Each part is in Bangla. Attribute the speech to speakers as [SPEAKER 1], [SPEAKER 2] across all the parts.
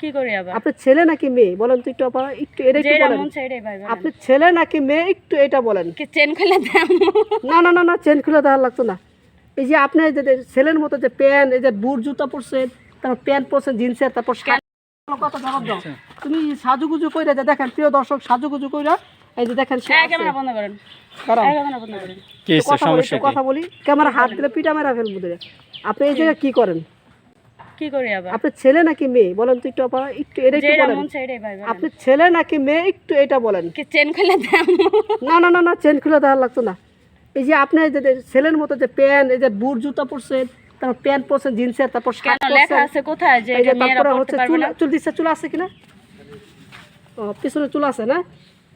[SPEAKER 1] কি করি আবার?
[SPEAKER 2] আপনার ছেলে নাকি মেয়ে? বলেন তো একটু আপা একটু এটা একটু বলেন।
[SPEAKER 1] মন।
[SPEAKER 2] আপনার ছেলে নাকি মেয়ে? একটু এটা বলেন।
[SPEAKER 1] কি চেন খুলে দাম
[SPEAKER 2] না না না না চেন খুলে দেওয়ার লাগতো না। এই যে আপনি যে ছেলের মতো যে প্যান্ট এই যে বুট জুতা পরছেন তারপর প্যান্ট পরছেন জিন্সের তারপর শার্ট কথা জবাব দাও। তুমি সাজুগুজু কইরা যে দেখেন প্রিয় দর্শক সাজুগুজু কইরা এই যে দেখেন।
[SPEAKER 1] ক্যামেরা বন্ধ করেন।
[SPEAKER 2] দাঁড়াও।
[SPEAKER 1] ক্যামেরা বন্ধ করেন।
[SPEAKER 3] কি
[SPEAKER 2] একটু কথা বলি কথা বলি। ক্যামেরা হাত দিলে পিটা মেরা ফেলব দিলে আপনি এই জায়গায় কি করেন?
[SPEAKER 1] কি করি আবার?
[SPEAKER 2] আপনার ছেলে নাকি মেয়ে? বলেন তো একটু আপা একটু এটা একটু বলেন। আপনার ছেলে নাকি মেয়ে? একটু এটা বলেন।
[SPEAKER 1] কি চেন খুলে
[SPEAKER 2] না না না না চেন খুলে দেওয়ার লাগতো না। এই যে আপনি যে ছেলের মতো যে প্যান্ট এই যে বুট জুতা পরছেন তারপর প্যান্ট পরছেন জিন্সের তারপর শার্ট
[SPEAKER 1] লেখা আছে কোথায় যে
[SPEAKER 2] তারপরে হচ্ছে চুল
[SPEAKER 1] না?
[SPEAKER 2] চুল দিচ্ছে চুল আছে কিনা? ও পিছনে চুল আছে না?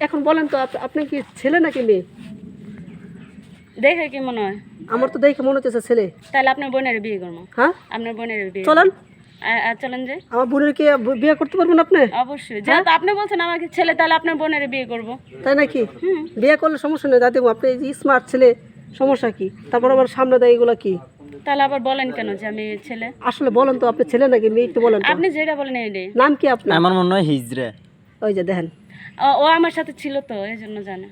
[SPEAKER 2] এখন বলেন তো আপনি কি ছেলে নাকি মেয়ে?
[SPEAKER 1] দেখে কি মনে হয়?
[SPEAKER 2] আমার তো দেখে মনে হচ্ছে ছেলে।
[SPEAKER 1] তাহলে আপনার বোনের বিয়ে করব।
[SPEAKER 2] হ্যাঁ?
[SPEAKER 1] আপনার বোনের বিয়ে
[SPEAKER 2] চলেন।
[SPEAKER 1] চলেন যে।
[SPEAKER 2] আমার বোনের কি বিয়ে করতে পারবেন আপনি?
[SPEAKER 1] অবশ্যই। যেহেতু আপনি বলছেন আমাকে ছেলে তাহলে আপনার বোনের বিয়ে করব।
[SPEAKER 2] তাই নাকি? বিয়ে করলে সমস্যা নেই দাদি আপনি এই স্মার্ট ছেলে সমস্যা কি? তারপর আবার সামনে দেয় এগুলো কি?
[SPEAKER 1] তাহলে আবার বলেন কেন যে আমি ছেলে?
[SPEAKER 2] আসলে বলেন তো আপনি ছেলে নাকি? মেয়ে একটু বলেন
[SPEAKER 1] আপনি যেটা বলেন এইটাই
[SPEAKER 2] নাম কি আপনার?
[SPEAKER 3] আমার মনে হয় হিজড়ে।
[SPEAKER 2] ওই যে দেখেন।
[SPEAKER 1] ও- ও আমার সাথে ছিল তো এই জন্য জানে।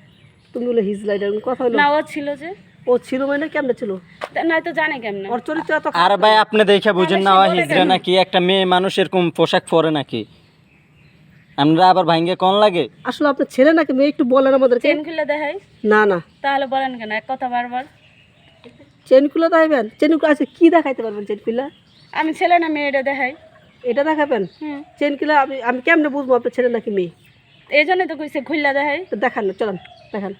[SPEAKER 2] তুমি বলে কথা হলো।
[SPEAKER 1] না ও ছিল যে।
[SPEAKER 2] ও ছিল মানে কেমনে ছিল?
[SPEAKER 1] তা- নয়তো জানে কেমন।
[SPEAKER 2] ওর চরিত্র এত
[SPEAKER 3] আর ভাই আপনি দেখে বুঝেন না হয় হিজড়ে নাকি? একটা মেয়ে মানুষ এরকম পোশাক পরে নাকি? আমরা আবার ভাঙ্গে কোন লাগে?
[SPEAKER 2] আসলে আপনার ছেলে নাকি মেয়ে একটু বলেন আমাদেরকে।
[SPEAKER 1] চেন খুলে দেখাই।
[SPEAKER 2] না না।
[SPEAKER 1] তাহলে বলেন কেন? এক কথা বারবার।
[SPEAKER 2] চেন খুলে দেখাবেন চেন খুলে আছে কি দেখাইতে পারবেন চেন খুলে?
[SPEAKER 1] আমি ছেলে না মেয়েটা দেখাই।
[SPEAKER 2] এটা দেখাবেন? চেন খুলে আমি আমি কেমনে বুঝব আপনার ছেলে নাকি মেয়ে?
[SPEAKER 1] এই জন্যই তো কইছে খুললা দেখাই।
[SPEAKER 2] তো দেখান না চলেন। দেখান